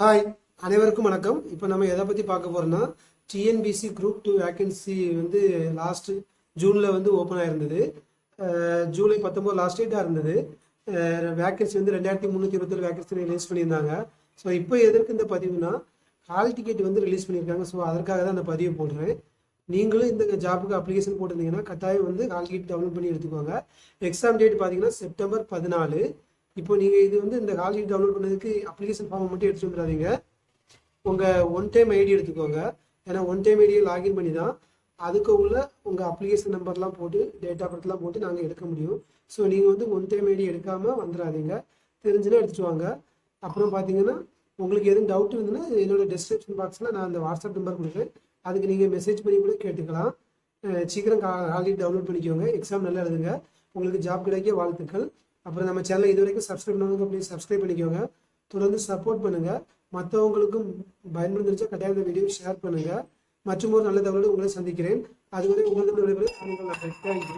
Hi அனைவருக்கும் வணக்கம். இப்போ நம்ம எதை பற்றி பார்க்க போகிறோம்னா டிஎன்பிசி குரூப் டூ வேக்கன்சி வந்து லாஸ்ட் ஜூனில் வந்து ஓப்பன் ஆயிருந்தது. ஜூலை பத்தொம்போது லாஸ்ட் டேட்டாக இருந்தது. வேக்கன்சி வந்து ரெண்டாயிரத்தி முந்நூற்றி இருபத்தேழு வேக்கன்சி ரிலீஸ் பண்ணியிருந்தாங்க. ஸோ இப்போ எதற்கு இந்த பதிவுனா ஹால் டிக்கெட் வந்து ரிலீஸ் பண்ணியிருக்காங்க. ஸோ அதற்காக தான் அந்த பதிவு போடுறேன். நீங்களும் இந்த ஜாபுக்கு அப்ளிகேஷன் போட்டிருந்தீங்கன்னா கட்டாயம் வந்து ஹால் டிக்கெட் டவுன்லோட் பண்ணி எடுத்துக்கோங்க. எக்ஸாம் டேட் பார்த்தீங்கன்னா செப்டம்பர் பதினாலு. இப்போ நீங்கள் இது வந்து இந்த ஹால் டவுன்லோட் பண்ணதுக்கு அப்ளிகேஷன் ஃபார்மை மட்டும் எடுத்து வந்துடாதீங்க. உங்கள் ஒன் டைம் ஐடி எடுத்துக்கோங்க. ஏன்னா ஒன் டைம் ஐடியை லாகின் பண்ணி தான் அதுக்கு உள்ள உங்கள் அப்ளிகேஷன் நம்பர்லாம் போட்டு டேட் ஆஃப் பர்த்லாம் போட்டு நாங்கள் எடுக்க முடியும். ஸோ நீங்கள் வந்து ஒன் டைம் ஐடி எடுக்காமல் வந்துடாதீங்க. தெரிஞ்சுன்னா எடுத்துட்டு வாங்க. அப்புறம் பார்த்தீங்கன்னா உங்களுக்கு எதுவும் டவுட் இருந்ததுன்னா என்னோட டிஸ்கிரிப்ஷன் பாக்ஸில் நான் அந்த வாட்ஸ்அப் நம்பர் கொடுக்குறேன். அதுக்கு நீங்கள் மெசேஜ் பண்ணி கூட கேட்டுக்கலாம். சீக்கிரம் ஆல்ரெடி டவுன்லோட் பண்ணிக்கோங்க. எக்ஸாம் நல்லா எழுதுங்க. உங்களுக்கு ஜாப் கிடைக்க வாழ்த்துக்கள். அப்புறம் நம்ம சேனலை இது வரைக்கும் சப்ஸ்கிரைப் பண்ணவங்க ப்ளீஸ் சப்ஸ்கிரைப் பண்ணிக்கோங்க. தொடர்ந்து சப்போர்ட் பண்ணுங்கள் மற்றவங்களுக்கும் பயன்படுத்திருச்சா கட்டாயம் இந்த வீடியோ ஷேர் பண்ணுங்கள் மற்றும் ஒரு நல்ல தகவலோடு உங்களை சந்திக்கிறேன். அதுவரை உங்களிடம் விடைபெறுவது தேங்க்யூ